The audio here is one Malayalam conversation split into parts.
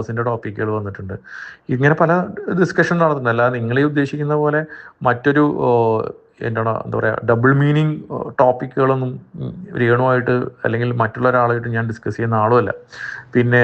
പേഴ്സിന്റെ ടോപ്പിക്കുകൾ വന്നിട്ടുണ്ട്. ഇങ്ങനെ പല ഡിസ്കഷൻ നടന്നിട്ടുണ്ട്. അല്ലാതെ നിങ്ങളീ ഉദ്ദേശിക്കുന്ന പോലെ മറ്റൊരു എന്താണ് എന്താ പറയുക ഡബിൾ മീനിങ് ടോപ്പിക്കുകളൊന്നും രേണുമായിട്ട് അല്ലെങ്കിൽ മറ്റുള്ള ഒരാളായിട്ട് ഞാൻ ഡിസ്കസ് ചെയ്യുന്ന ആളുമല്ല. പിന്നെ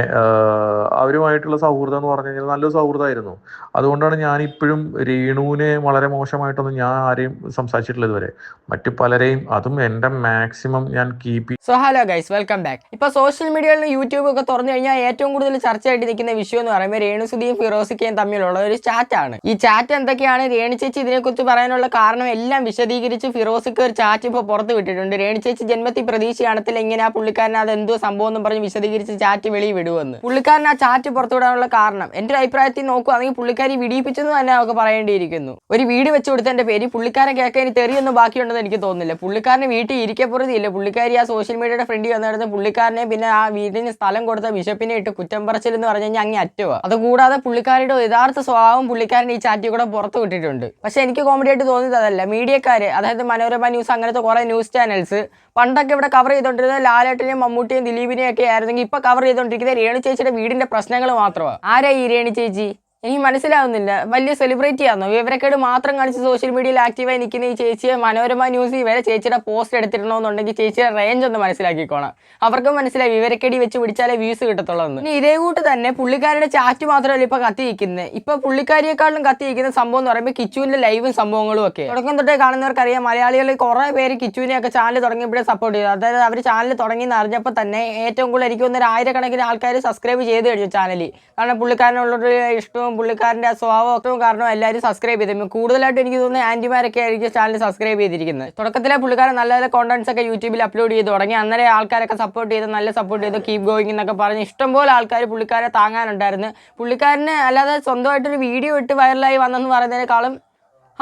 അവരുമായിട്ടുള്ള സൗഹൃദം എന്ന് പറഞ്ഞു കഴിഞ്ഞാൽ നല്ലൊരു സൗഹൃദമായിരുന്നു. അതുകൊണ്ടാണ് ഞാൻ ഇപ്പോഴും രേണുവിനെ വളരെ മോശമായിട്ടൊന്നും ഞാൻ ആരെയും സംസാരിച്ചിട്ടില്ല ഇതുവരെ. മറ്റു പലരെയും അതും എന്റെ മാക്സിമം ഞാൻ keep so hello guys welcome back ഇപ്പോൾ സോഷ്യൽ മീഡിയയിൽ യൂട്യൂബ് ഒക്കെ തുറന്നു കഴിഞ്ഞാൽ ഏറ്റവും കൂടുതൽ ചർച്ചയായിട്ട് നിൽക്കുന്ന വിഷയം എന്ന് പറയുമ്പോൾ രേണുസുദിയും ഫിറോസിക്കയും തമ്മിലുള്ള ഒരു ചാറ്റാണ് ഈ ചാറ്റ് എന്തൊക്കെയാണ്? രേണു ചേച്ചി ഇതിനെക്കുറിച്ച് പറയാനുള്ള കാരണം എല്ലാം വിശദീകരിച്ച് ഫിറോസിക്ക് ഒരു ചാറ്റ് ഇപ്പോൾ പുറത്ത് വിട്ടിട്ടുണ്ട്. രേണു ചേച്ചി ജന്മത്തിൽ പ്രതീക്ഷയാണത്തിൽ എങ്ങനെ ആ പുള്ളിക്കാരൻ അത് എന്തോ സംഭവം എന്ന് പറഞ്ഞ് വിശദീകരിച്ച് ചാറ്റ് വെളി വിടുവെന്ന്. പുള്ളിക്കാരൻ ആ ചാറ്റ് പുറത്തു വിടാനുള്ള കാരണം എന്റെ ഒരു അഭിപ്രായത്തിൽ നോക്കുകയാണെങ്കിൽ പുള്ളിക്കാരി വിടിയിപ്പിച്ചെന്ന് തന്നെ നമുക്ക് പറയേണ്ടിയിരിക്കുന്നു. ഒരു വീട് വെച്ച് കൊടുത്തതിന്റെ പേര് പുള്ളിക്കാരൻ കേൾക്കാൻ തെറിയൊന്നും ബാക്കിയുണ്ടെന്ന് എനിക്ക് തോന്നുന്നില്ല. പുള്ളിക്കാരനെ വീട്ടിൽ ഇരിക്കപ്പുറതിയില്ല പുള്ളിക്കാരി ആ സോഷ്യൽ മീഡിയയുടെ ഫ്രണ്ടിൽ വന്നിടത്ത് പുള്ളിക്കാരനെ പിന്നെ ആ വീടിന് സ്ഥലം കൊടുത്ത ബിഷപ്പിനെ ഇട്ട് കുറ്റം പറച്ചിൽ എന്ന് പറഞ്ഞു കഴിഞ്ഞാൽ അങ്ങ് അറ്റുക അതുകൂടാതെ പുള്ളിക്കാരുടെ യഥാർത്ഥ സ്വഭാവം പുള്ളിക്കാരൻ ഈ ചാറ്റിൽ കൂടെ പുറത്ത് വിട്ടിട്ടുണ്ട്. പക്ഷെ എനിക്ക് കോമഡി ആയിട്ട് തോന്നിയത് അതല്ല. മീഡിയക്കാര് അതായത് മനോരമ ന്യൂസ് അങ്ങനത്തെ കുറെ ന്യൂസ് ചാനൽസ് പണ്ടൊക്കെ ഇവിടെ കവർ ചെയ്തോണ്ടിരുന്നത് ലാലേട്ടനെയും മമ്മൂട്ടിയും ദിലീപിനെയും ഒക്കെ ആയിരുന്നെങ്കിൽ ഇപ്പൊ കവർ ചെയ്തോണ്ടിരിക്കുന്നത് രേണു ചേച്ചിയുടെ വീടിന്റെ പ്രശ്നങ്ങൾ മാത്രമാണ് ആരാ ഈ രേണു ചേച്ചി? എനിക്ക് മനസ്സിലാവുന്നില്ല. വലിയ സെലിബ്രിറ്റി ആണോ വിവരക്കേട് മാത്രം കാണിച്ച് സോഷ്യൽ മീഡിയയിൽ ആക്റ്റീവായി നിൽക്കുന്ന ഈ ചേച്ചിയെ മനോരമ ന്യൂസിൽ വരെ ചേച്ചിയുടെ പോസ്റ്റ് എടുത്തിരണമെന്നുണ്ടെങ്കിൽ ചേച്ചിയുടെ റേഞ്ച് ഒന്ന് മനസ്സിലാക്കിക്കോണം. അവർക്കും മനസ്സിലായി വിവരക്കേടി വെച്ച് പിടിച്ചാലേ വ്യൂസ് കിട്ടത്തുള്ളൂ എന്ന് ഇനി ഇതേ കൂട്ട് തന്നെ പുള്ളിക്കാരുടെ ചാറ്റ് മാത്രമല്ല ഇപ്പൊ കത്തിയിരിക്കുന്നത് ഇപ്പൊ പുള്ളിക്കാരിയെക്കാളും കത്തിയിരിക്കുന്ന സംഭവം എന്ന് പറയുമ്പോൾ കിച്ചുവിന്റെ ലൈവും സംഭവങ്ങളും ഒക്കെ. തുടക്കം തൊട്ടേ കാണുന്നവർക്കറിയാം മലയാളികൾ കുറെ പേര് കിച്ചുവിനെ ഒക്കെ ചാനൽ തുടങ്ങിയപ്പോഴേ സപ്പോർട്ട് ചെയ്തു. അതായത് അവർ ചാനൽ തുടങ്ങി എന്ന് അറിഞ്ഞപ്പോൾ തന്നെ ഏറ്റവും കൂടുതൽ എനിക്ക് ഒരു ആയിരക്കണക്കിന് ആൾക്കാർ സബ്സ്ക്രൈബ് ചെയ്ത് കഴിഞ്ഞു ചാനലിൽ കാരണം പുള്ളിക്കാരനുള്ളൊരു ഇഷ്ടവും പുള്ളിക്കാരന്റെ സ്വഭാവവും കാരണം എല്ലാവരും സബ്സ്ക്രൈബ് ചെയ്തു. കൂടുതലായിട്ട് എനിക്ക് തോന്നുന്നത് ആന്റിമാരൊക്കെ ആയിരിക്കും ചാനൽ സബ്സ്ക്രൈബ് ചെയ്തിരിക്കുന്നത്. തുടക്കത്തിലെ പുള്ളിക്കാരൻ നല്ല നല്ല കോണ്ടൻസ് ഒക്കെ യൂട്യൂബിൽ അപ്ലോഡ് ചെയ്ത്. തുടങ്ങി അന്നേരം ആൾക്കാരൊക്കെ സപ്പോർട്ട് ചെയ്ത് നല്ല സപ്പോർട്ട് ചെയ്ത് കീപ് ഗോയിങ് എന്നൊക്കെ പറഞ്ഞ് ഇഷ്ടംപോലെ ആൾക്കാർ പുള്ളിക്കാരെ താങ്ങാനുണ്ടായിരുന്നു. പുള്ളിക്കാരന് അല്ലാതെ സ്വന്തമായിട്ടൊരു വീഡിയോ ഇട്ട് വൈറലായി വന്നെന്ന് പറയുന്നതിനേക്കാളും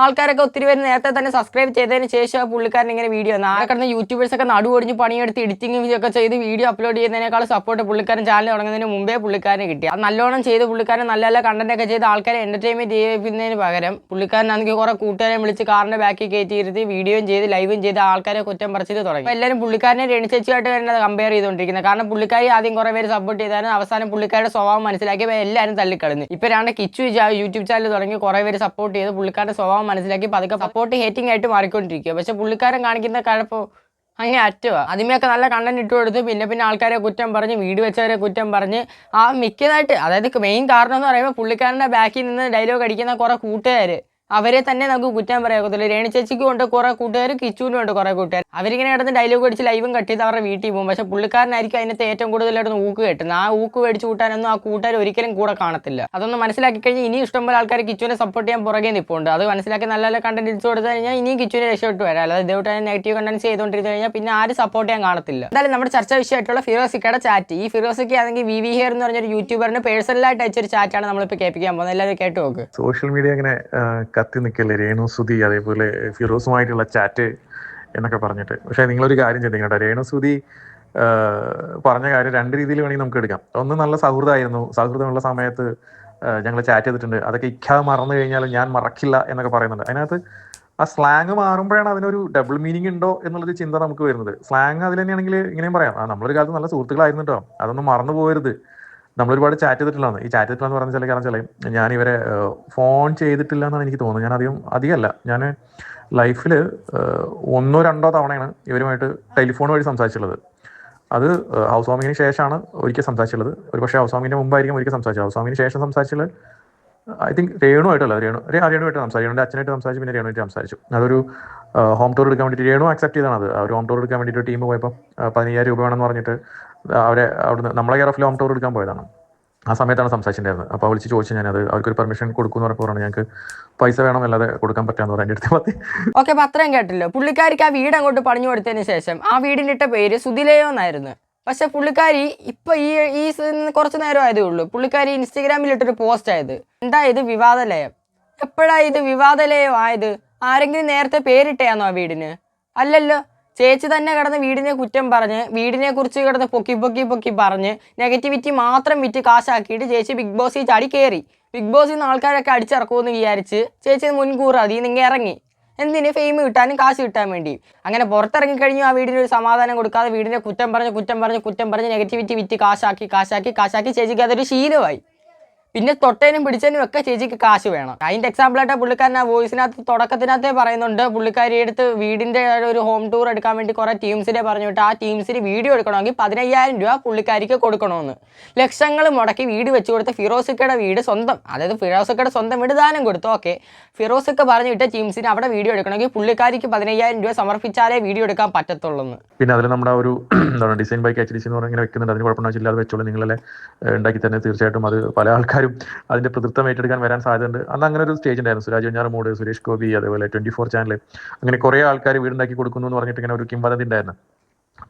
ആൾക്കാരൊക്കെ ഒത്തിരി പേര് നേരത്തെ തന്നെ സബ്സ്ക്രൈബ് ചെയ്തതിന് ശേഷം പുള്ളിക്കാരൻ ഇങ്ങനെ വീഡിയോ നാളെ കിടന്ന് യൂട്യൂബേഴ്സ് ഒക്കെ നടു ഒടിഞ്ഞ് പണിയെടുത്ത് എഡിറ്റിംഗ് ഒക്കെ ചെയ്ത് വീഡിയോ അപ്ലോഡ് ചെയ്യുന്നതിനേക്കാൾ സപ്പോർട്ട് പുള്ളിക്കാരൻ ചാനൽ തുടങ്ങുന്നതിന് മുമ്പേ പുള്ളിക്കാരന് കിട്ടി. അത് നല്ലോണം ചെയ്ത് പുള്ളിക്കാരൻ നല്ല നല്ല കണ്ടന്റ് ഒക്കെ ചെയ്ത് ആൾക്കാരെ എന്റർടൈൻമെന്റ് ചെയ്യുന്നതിന് പകരം പുള്ളിക്കാരനാണെങ്കിൽ കുറെ കൂട്ടുകാരെ വിളിച്ച് കാറിന്റെ ബാക്കിൽ കയറ്റിയിരുത്തി വീഡിയോയും ചെയ്ത് ലൈവും ചെയ്ത് ആൾക്കാരെ കുറ്റം പറിച്ചിട്ട് തുടങ്ങി. എല്ലാവരും പുള്ളിക്കാരനെ രണിച്ചേച്ചിയായിട്ട് തന്നെ കമ്പയർ ചെയ്തുകൊണ്ടിരിക്കുന്നത്. കാരണം പുള്ളിക്കാരി ആദ്യം കുറെ പേര് സപ്പോർട്ട് ചെയ്താലും അവസാനം പുള്ളിക്കാരുടെ സ്വഭാവം മനസ്സിലാക്കിയപ്പോൾ എല്ലാവരും തള്ളിക്കളഞ്ഞു. ഇപ്പോഴാണ് കിച്ചു യൂട്യൂബ് ചാനൽ തുടങ്ങി കുറെ പേര് സപ്പോർട്ട് ചെയ്ത് പുള്ളിക്കാരുടെ സ്വഭാവം മനസ്സിലാക്കി പതുക്കെ സപ്പോർട്ട് ഹേറ്റിംഗ് ആയിട്ട് മാറിക്കൊണ്ടിരിക്കുക പക്ഷെ പുള്ളിക്കാരൻ കാണിക്കുന്ന കഴപ്പ് അങ്ങനെ അറ്റുക ആദ്യമേയൊക്കെ നല്ല കണ്ടന്റ് ഇട്ട് കൊടുത്ത് പിന്നെ പിന്നെ ആൾക്കാരെ കുറ്റം പറഞ്ഞ് വീട് വെച്ചവരെ കുറ്റം പറഞ്ഞ് ആ മിക്കതായിട്ട് അതായത് മെയിൻ കാരണം എന്ന് പറയുമ്പോൾ പുള്ളിക്കാരന്റെ ബാക്കിൽ നിന്ന് ഡയലോഗ് അടിക്കുന്ന കുറെ കൂട്ടുകാർ അവരെ തന്നെ നമുക്ക് കുറ്റം പറയാത്തുള്ളൂ രേണി ചേച്ചിക്കും ഉണ്ട് കുറെ കൂട്ടുകാർ കിച്ചുവിനും ഉണ്ട് കുറെ കൂട്ടുകാർ അവരിങ്ങനെ കിടന്ന് ഡയലോഗ് അടിച്ച് ലൈവും കട്ട് അവരുടെ വീട്ടിൽ പോകും. പക്ഷെ പുള്ളിക്കാരനായിരിക്കും അതിനകത്ത് ഏറ്റവും കൂടുതലായിട്ട് ഊക്ക് കെട്ടുന്നത്. ആ ഊക്ക് മേടിച്ച് കൂട്ടാനൊന്നും ആ കൂട്ടുകാർ ഒരിക്കലും കൂടെ കാണത്തില്ല. അതൊന്ന് മനസ്സിലാക്കി കഴിഞ്ഞാൽ ഇനി ഇഷ്ടംപോലെ ആൾക്കാർ കിച്ചുവിനെ സപ്പോർട്ട് ചെയ്യാൻ പുറകെ നിൽപ്പുണ്ട് അത് മനസ്സിലാക്കി നല്ല നല്ല കണ്ടന്റ് ഇടിച്ചു കൊടുത്തു കഴിഞ്ഞാൽ ഇനിയും കിച്ചുവിനെ രക്ഷപ്പെട്ട് വരാം. അല്ലാതെ ഇതോട്ട് നെഗറ്റീവ് കണ്ടന്റ് ചെയ്തുകൊണ്ടിരുന്നു കഴിഞ്ഞാൽ പിന്നെ ആരും സപ്പോർട്ട് ചെയ്യാൻ കാണത്തില്ല. എന്തായാലും നമ്മുടെ ചർച്ച വിഷയമായിട്ടുള്ള ഫിറോസിക്കയുടെ ചാറ്റ് ഈ ഫിറോസിക്ക ആണെങ്കിൽ വി വി ഹിയർ എന്ന് പറഞ്ഞൊരു യൂട്യൂബറിന് പേഴ്സണലായിട്ട് അയച്ചൊരു ചാറ്റാണ് നമ്മളിപ്പോൾ കേൾപ്പിക്കാൻ പോകുന്നത്. എല്ലാവരും കേട്ടു നോക്ക്. സോഷ്യൽ മീഡിയ ഇങ്ങനെ ആ, കത്തി നിൽക്കല്ലേ രേണു സുധി അതേപോലെ ഫിറോസുമായിട്ടുള്ള ചാറ്റ് എന്നൊക്കെ പറഞ്ഞിട്ട്. പക്ഷേ നിങ്ങളൊരു കാര്യം ചിന്തിക്കണം കേട്ടോ രേണു സുധി പറഞ്ഞ കാര്യം രണ്ട് രീതിയിൽ വേണമെങ്കിൽ നമുക്ക് എടുക്കാം. ഒന്ന് നല്ല സൗഹൃദമായിരുന്നു. സൗഹൃദമുള്ള സമയത്ത് ഞങ്ങൾ ചാറ്റ് ചെയ്തിട്ടുണ്ട്. അതൊക്കെ ഇഖ്യാ മറന്നു കഴിഞ്ഞാൽ ഞാൻ മറക്കില്ല എന്നൊക്കെ പറയുന്നുണ്ട്. അതിനകത്ത് ആ സ്ലാങ് മാറുമ്പോഴാണ് അതിനൊരു ഡബിൾ മീനിങ് ഉണ്ടോ എന്നുള്ളൊരു ചിന്ത നമുക്ക് വരുന്നത്. സ്ലാങ് അതിൽ തന്നെയാണെങ്കിൽ ഇങ്ങനെയും പറയാം. ആ നമ്മളൊരു കാലത്ത് നല്ല സുഹൃത്തുക്കളായിരുന്നു കേട്ടോ അതൊന്നും മറന്നു പോകരുത്. നമ്മൾ ഒരുപാട് ചാറ്റ് ചെയ്തിട്ടുള്ളതാണ് ഈ ചാറ്റ് ചെയ്തിട്ടില്ല എന്ന് പറഞ്ഞ ചില കാരണം ചില ഞാൻ ഇവരെ ഫോൺ ചെയ്തിട്ടില്ല എന്നാണ് എനിക്ക് തോന്നുന്നത്. ഞാൻ അധികം അധികമല്ല. ഞാൻ ലൈഫിൽ ഒന്നോ രണ്ടോ തവണയാണ് ഇവരുമായിട്ട് ടെലിഫോൺ വഴി സംസാരിച്ചിട്ടുള്ളത്. അത് ഹൗസ് വാമിങ്ങിന് ശേഷമാണ് ഒരിക്കൽ സംസാരിച്ചുള്ളത് ഒരു പക്ഷേ ഹൗസ് വാമിങ്ങിന് മുമ്പായിരിക്കും ഒരിക്കൽ സംസാരിച്ചത്. ഹൗസ് വാമിങ്ങിന് ശേഷം സംസാരിച്ചത് ഐ തിങ്ക് രേണു ആയിട്ടല്ല രേണു രേ- ആ, രേണുവായിട്ട് സംസാരിച്ചു. രേണുവിന്റെ അച്ഛനായിട്ട് സംസാരിച്ചു പിന്നെ രേണുമായിട്ട് സംസാരിച്ചു. അതൊരു ഹോം ടൂർ എടുക്കാൻ വേണ്ടിയിട്ട് രേണു അക്സെപ്റ്റ് ചെയ്താണ് അത്. ഒരു ഹോം ടൂർ എടുക്കാൻ വേണ്ടിയിട്ട് ടീം പോയപ്പോൾ പതിനയ്യായിരം രൂപ വേണമെന്ന് പറഞ്ഞിട്ട് അവരെ അവിടുന്ന് നമ്മളെ കെയർ ലോങ് ഹോം ടൂർ എടുക്കാൻ പോയതാണ്. ആ സമയത്താണ് സംസാരിച്ചിട്ടുണ്ടായിരുന്നത്. അപ്പോൾ വിളിച്ച് ചോദിച്ചു ഞാനത് അവർക്കൊരു പെർമിഷൻ കൊടുക്കുമെന്ന് പറഞ്ഞു ഞങ്ങൾക്ക് പൈസ വേണം അല്ലാതെ കൊടുക്കാൻ പറ്റാന്ന് പറഞ്ഞു അടുത്ത് ഓക്കെ പത്രം അത്രയും കേട്ടല്ലോ പുള്ളിക്കാരിക്ക് ആ വീട് അങ്ങോട്ട് പണിഞ്ഞു കൊടുത്തതിന് ശേഷം ആ വീടിന്റെ പേര് സുതിലയോ എന്നായിരുന്നു. പക്ഷെ പുള്ളിക്കാരി ഇപ്പൊ ഈ ഈ കുറച്ച് നേരം ആയതേ ഉള്ളൂ. പുള്ളിക്കാരി ഇൻസ്റ്റഗ്രാമിൽ ഇട്ടൊരു പോസ്റ്റ് ആയത്. എന്താ ഇത് വിവാദലയം? എപ്പോഴാ ഇത് വിവാദലയം ആയത്? ആരെങ്കിലും നേരത്തെ പേരിട്ടയാണോ ആ വീടിന്? അല്ലല്ലോ ചേച്ചി തന്നെ കിടന്ന് വീടിനെ കുറ്റം പറഞ്ഞ് വീടിനെ കുറിച്ച് കിടന്ന് പൊക്കി പൊക്കി പൊക്കി പറഞ്ഞ് നെഗറ്റിവിറ്റി മാത്രം വിറ്റ് കാശാക്കിയിട്ട് ചേച്ചി ബിഗ് ബോസിൽ ചാടി കയറി ബിഗ് ബോസിൽ നിന്ന് ആൾക്കാരൊക്കെ അടിച്ചിറക്കുമെന്ന് വിചാരിച്ച് ചേച്ചി മുൻകൂർ അതിൽ നിങ്ങൾ ഇറങ്ങി. എന്തിന്? ഫെയിം കിട്ടാനും കാശ് കിട്ടാൻ വേണ്ടി. അങ്ങനെ പുറത്തിറങ്ങി കഴിഞ്ഞു ആ വീടിന് ഒരു സമാധാനം കൊടുക്കാതെ വീടിനെ കുറ്റം പറഞ്ഞ് കുറ്റം പറഞ്ഞ് കുറ്റം പറഞ്ഞ് നെഗറ്റിവിറ്റി വിറ്റ് കാശാക്കി കാശാക്കി കാശാക്കി ചേച്ചിക്ക് അതൊരു ശീലമായി. പിന്നെ തൊട്ടേനും പിടിച്ചതിനും ഒക്കെ ചേച്ചിക്ക് കാശ് വേണം. അതിന്റെ എക്സാമ്പിൾ ആയിട്ട് പുള്ളിക്കാരൻ ആ വോയിസിനകത്ത് തുടക്കത്തിനകത്തേ പറയുന്നുണ്ട് പുള്ളിക്കാരി എടുത്ത് വീടിന്റെ ഒരു ഹോം ടൂർ എടുക്കാൻ വേണ്ടി കുറേ ടീംസിനെ പറഞ്ഞു വിട്ട് ആ ടീംസിന് വീഡിയോ എടുക്കണമെങ്കിൽ പതിനയ്യായിരം രൂപ പുള്ളിക്കാരിക്ക് കൊടുക്കണമെന്ന്. ലക്ഷങ്ങൾ മുടക്കി വീട് വെച്ച് കൊടുത്ത ഫിറോസിക്കയുടെ വീട് സ്വന്തം അതായത് ഫിറോസിക്കയുടെ സ്വന്തം വീട് ദാനം കൊടുത്തു. ഓക്കെ. ഫിറോസിക്ക പറഞ്ഞു വിട്ട ടീംസിന് അവിടെ വീഡിയോ എടുക്കണമെങ്കിൽ പുള്ളിക്കാരിക്ക് പതിനയ്യായിരം രൂപ സമർപ്പിച്ചാലേ വീഡിയോ എടുക്കാൻ പറ്റത്തുള്ളൂ പിന്നെ അതിൽ നമ്മുടെ ഒരു ഡിസൈൻ ബൈക്ക് എച്ച് എന്ന് ഇങ്ങനെ വെക്കുന്നുണ്ട്. അതിന് കുഴപ്പമില്ല അത് വെച്ചോളൂ. നിങ്ങളെ ഉണ്ടാക്കി തന്നെ തീർച്ചയായിട്ടും അത് പല ആൾക്കാരും അതിന്റെ പ്രതിത്വം ഏറ്റെടുക്കാൻ വരാൻ സാധ്യതയുണ്ട്. അന്ന് അങ്ങനെ ഒരു സ്റ്റേജ് ഉണ്ടായിരുന്നു. സുരാജ് വെഞ്ഞാറമൂട് സുരേഷ് ഗോപി അതേപോലെ ട്വന്റി ഫോർ ചാനൽ അങ്ങനെ കുറെ ആൾക്കാർ വീടുണ്ടാക്കി കൊടുക്കുന്നു എന്ന് പറഞ്ഞിട്ട് ഇങ്ങനെ ഒരു കിംവദന്തി ഉണ്ടായിരുന്നു.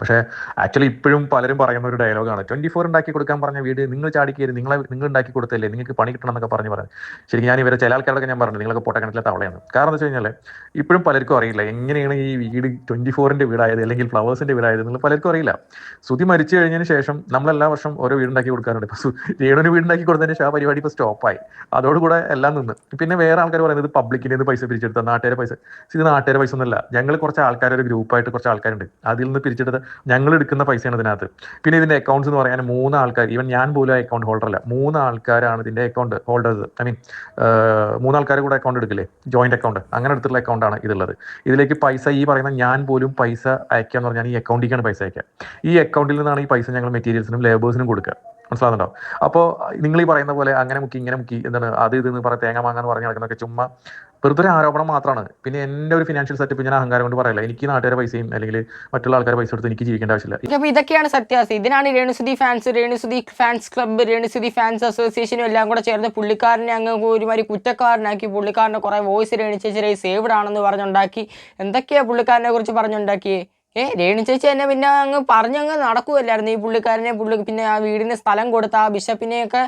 പക്ഷേ ആക്ച്വലി ഇപ്പോഴും പലരും പറയുന്ന ഒരു ഡയലോഗാണ് ട്വന്റി ഫോർ ഉണ്ടാക്കി കൊടുക്കാൻ പറഞ്ഞ വീട് നിങ്ങൾ ചാടിക്കരുത് നിങ്ങളെ നിങ്ങൾ ഉണ്ടാക്കി കൊടുത്തല്ലേ നിങ്ങൾക്ക് പണി കിട്ടണം എന്നൊക്കെ പറഞ്ഞു പറഞ്ഞു ശരിക്കും ഞാൻ ഇവരെ ചില ആൾക്കാരൊക്കെ ഞാൻ പറഞ്ഞു നിങ്ങളൊക്കെ പൊട്ടക്കണക്കിലെ തവളയാണ്. കാരണം എന്ന് വെച്ച് കഴിഞ്ഞാൽ ഇപ്പോഴും പലർക്കും അറിയില്ല എങ്ങനെയാണ് ഈ വീട് ട്വന്റി ഫോറിന്റെ വീടായത് അല്ലെങ്കിൽ ഫ്ലവേഴ്സിന്റെ വീടായത് നിങ്ങൾ പലർക്കും അറിയില്ല. സുതി മരിച്ചു കഴിഞ്ഞതിന് ശേഷം നമ്മൾ എല്ലാ വർഷം ഓരോ വീടുണ്ടാക്കി കൊടുക്കാറുണ്ട്. ഇപ്പൊ വീട് വീടുണ്ടാക്കി കൊടുത്തതിന് ശേഷം ആ പരിപാടി ഇപ്പൊ സ്റ്റോപ്പായി. അതോടുകൂടെ എല്ലാം നിന്ന്. പിന്നെ വേറെ ആൾക്കാർ പറയുന്നത് പബ്ലിക്കിന്റെ പൈസ പിരിച്ചെടുത്ത നാട്ടുകാരെ പൈസ. ഇത് നാട്ടുകാരെ പൈസ ഒന്നുമല്ല. ഞങ്ങൾ കുറച്ച് ആൾക്കാർ ഒരു ഗ്രൂപ്പായിട്ട് കുറച്ച് ആൾക്കാരുണ്ട്. അതിൽ നിന്ന് പിരിച്ചെടുത്ത് ഞങ്ങൾ എടുക്കുന്ന പൈസയാണ് ഇതിനകത്ത്. പിന്നെ ഇതിന്റെ അക്കൗണ്ട്സ് എന്ന് പറയാൻ മൂന്ന് ആൾക്കാർ ഈവൻ ഞാൻ പോലും അക്കൗണ്ട് ഹോൾഡർ അല്ല. മൂന്ന് ആൾക്കാരാണ് ഇതിന്റെ അക്കൗണ്ട് ഹോൾഡേഴ്സ് ഐ മീൻ മൂന്നാൾക്കാർ കൂടെ അക്കൗണ്ട് എടുക്കില്ലേ? ജോയിന്റ് അക്കൗണ്ട് അങ്ങനെ എടുത്തിട്ടുള്ള അക്കൗണ്ടാണ് ഇതുള്ളത്. ഇതിലേക്ക് പൈസ ഈ പറയുന്ന ഞാൻ പോലും പൈസ അയക്കുക എന്ന് പറഞ്ഞാൽ ഈ അക്കൗണ്ടിലേക്കാണ് പൈസ അയക്കുക. ഈ അക്കൗണ്ടിൽ നിന്നാണ് ഈ പൈസ ഞങ്ങൾ മെറ്റീരിയൽസിനും ലേബേഴ്സിനും കൊടുക്കുക. മനസ്സിലാകുന്നുണ്ടോ അപ്പോൾ നിങ്ങൾ ഈ പറയുന്ന പോലെ അങ്ങനെ മുക്കി ഇങ്ങനെ മുക്കി എന്താണ് അത് ഇത് എന്ന് പറയാം തേങ്ങ മാങ്ങാന്ന് പറഞ്ഞ് നടക്കുന്നതൊക്കെ ചുമ്മാ വെറുതെ ആരോപണം മാത്രമാണ് പിന്നെ എന്റെ ഒരു ഫിനാൻഷ്യൽ സെറ്റപ്പ് ഞാൻ അഹങ്കാരം കൊണ്ട് പറയില്ല. എനിക്ക് നാട്ടുകാരെ പൈസയും അല്ലെങ്കിൽ മറ്റുള്ള ആൾക്കാരെ പൈസ കൊടുത്ത് എനിക്ക് ജീവിക്കേണ്ട ആവശ്യമില്ല. അപ്പൊ ഇതൊക്കെയാണ് സത്യാവസ്ഥ. ഇതിനാണ് രേണുസുതി ഫാൻസ് രേണുസുതി ഫാൻസ് ക്ലബ്ബ് രേണുസുതി ഫാൻസ് അസോസിയേഷനും എല്ലാം കൂടെ ചേർന്ന് പുള്ളിക്കാരനെ അങ്ങ് ഒരുമാതിരി കുറ്റക്കാരനാക്കി പുള്ളിക്കാരനെ കുറെ വോയിസ് രേണു ചേച്ചി സേവ്ഡ് ആണെന്ന് പറഞ്ഞുണ്ടാക്കി. എന്തൊക്കെയാ പുള്ളിക്കാരനെ കുറിച്ച് പറഞ്ഞുണ്ടാക്കിയേ? ഏ രേണു ചേച്ചി തന്നെ പിന്നെ അങ്ങ് പറഞ്ഞങ്ങ് നടക്കുമല്ലായിരുന്നു ഈ പുള്ളിക്കാരനെ പുള്ളി പിന്നെ ആ വീടിന് സ്ഥലം കൊടുത്ത ആ ബിഷപ്പിനെയൊക്കെ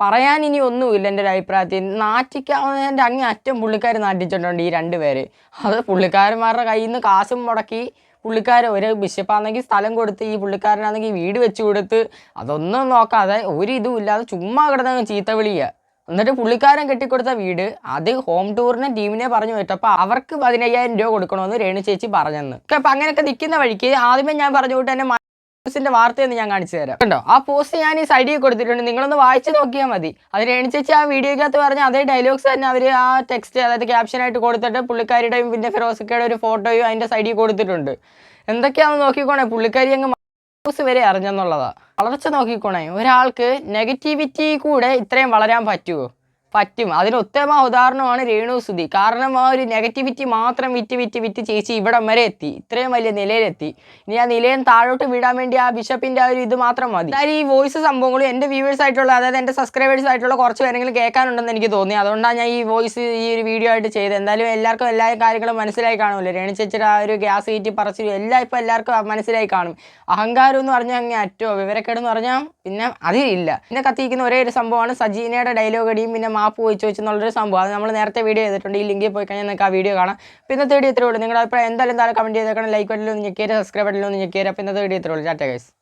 പറയാൻ ഇനി ഒന്നുമില്ല എന്റെ ഒരു അഭിപ്രായത്തിൽ. നാറ്റിക്കാവുന്നതിന്റെ അങ്ങേ അറ്റം പുള്ളിക്കാർ നാട്ടിച്ചിട്ടുണ്ട് ഈ രണ്ട് പേര്. അത് പുള്ളിക്കാരന്മാരുടെ കയ്യിൽ നിന്ന് കാശും മുടക്കി പുള്ളിക്കാർ ഒരു ബിഷപ്പാണെങ്കിൽ സ്ഥലം കൊടുത്ത് ഈ പുള്ളിക്കാരനാണെങ്കിൽ വീട് വെച്ച് കൊടുത്ത് അതൊന്നും നോക്കാതെ ഒരു ഇതും ഇല്ലാതെ ചുമ്മാ കിടന്നങ്ങ് ചീത്ത വിളിയുക എന്നിട്ട് പുള്ളിക്കാരൻ കെട്ടിക്കൊടുത്ത വീട് അത് ഹോം ടൂറിനെ ടീമിനെ പറഞ്ഞു വിട്ടപ്പോൾ അവർക്ക് പതിനയ്യായിരം രൂപ കൊടുക്കണമെന്ന് രേണു ചേച്ചി പറഞ്ഞെന്ന്. അപ്പം അങ്ങനെയൊക്കെ നിൽക്കുന്ന വഴിക്ക് ആദ്യമേ ഞാൻ പറഞ്ഞു കൊണ്ട് തന്നെ ന്യൂസിന്റെ വാർത്തയെന്ന് ഞാൻ കാണിച്ചു തരാം. കണ്ടോ? ആ പോസ്റ്റ് ഞാൻ ഈ സൈഡിൽ കൊടുത്തിട്ടുണ്ട്. നിങ്ങളൊന്ന് വായിച്ചു നോക്കിയാൽ മതി. അത് രേണിച്ചേച്ചി ആ വീഡിയോക്കകത്ത് പറഞ്ഞ അതേ ഡയലോഗ്സ് തന്നെ അവർ ആ ടെക്സ്റ്റ് അതായത് ക്യാപ്ഷനായിട്ട് കൊടുത്തിട്ട് പുള്ളിക്കാരിയുടെയും പിന്നെ ഫിറോസിക്കയുടെ ഒരു ഫോട്ടോയും അതിന്റെ സൈഡിൽ കൊടുത്തിട്ടുണ്ട്. എന്തൊക്കെയാണെന്ന് നോക്കിക്കോണേ? പുള്ളിക്കാരി അങ്ങ് ന്യൂസ് വരെ അറിഞ്ഞെന്നുള്ളതാ. വളർച്ച നോക്കിക്കോണേ? ഒരാൾക്ക് നെഗറ്റിവിറ്റി കൂടെ ഇത്രയും വളരാൻ പറ്റുമോ പറ്റും. അതിന് ഉത്തമ ഉദാഹരണമാണ് രേണു സുധി. കാരണം ആ ഒരു നെഗറ്റിവിറ്റി മാത്രം വിറ്റ് വിറ്റ് വിറ്റ് ചേച്ചി ഇവിടം വരെ എത്തി. ഇത്രയും വലിയ നിലയിലെത്തി. ഇനി ആ നിലയം താഴോട്ട് വിടാൻ വേണ്ടി ആ ബിഷപ്പിന്റെ ആ ഒരു ഇത് മാത്രം മതി. എന്തായാലും ഈ വോയിസ് സംഭവങ്ങളും എന്റെ വ്യൂവേഴ്സ് ആയിട്ടുള്ള അതായത് എന്റെ സബ്സ്ക്രൈബേഴ്സ് ആയിട്ടുള്ള കുറച്ച് പേരെങ്കിലും കേൾക്കാനുണ്ടെന്ന് എനിക്ക് തോന്നി. അതുകൊണ്ടാണ് ഞാൻ ഈ വോയിസ് ഈ ഒരു വീഡിയോ ആയിട്ട് ചെയ്തത്. എന്തായാലും എല്ലാവർക്കും എല്ലാ കാര്യങ്ങളും മനസ്സിലായി കാണുമല്ലോ. രേണു ചേച്ചിയുടെ ആ ഒരു ഗ്യാസ് ഹീറ്റ് പറച്ചിലും എല്ലാം ഇപ്പോൾ എല്ലാവർക്കും മനസ്സിലായി കാണും. അഹങ്കാരം എന്ന് പറഞ്ഞാൽ അങ്ങനെ അറ്റോ വിവരക്കേടെന്ന് പറഞ്ഞാൽ പിന്നെ അതിലില്ല. പിന്നെ കത്തിക്കുന്ന ഒരേ ഒരു സംഭവമാണ് സജീനയുടെ ഡയലോഗ് അടിയും പിന്നെ മാപ്പ് ചോദിച്ചു വെച്ചെന്നുള്ളൊരു സംഭവം. അത് നമ്മൾ നേരത്തെ വീഡിയോ ചെയ്തിട്ടുണ്ട്. ഈ ലിങ്കിൽ പോയി കഴിഞ്ഞാൽ നിങ്ങൾക്ക് ആ വീഡിയോ കാണാം. അപ്പോൾ ഇന്നത്തെ വീഡിയോ ഇത്രയുള്ളൂ നിങ്ങളുടെ അഭിപ്രായം എന്തായാലും താഴെ കമന്റ് ചെയ്തേക്കണം. ലൈക്ക് ബട്ടനിലൊന്ന് ഞെക്കിയാൽ സബ്സ്ക്രൈബ് ബട്ടനിലൊന്ന് ഞെക്കിയാൽ അപ്പോൾ ഇന്നത്തെ വീഡിയോ ഇത്രേ ഉള്ളൂ. ചാറ്റ ഗൈസ്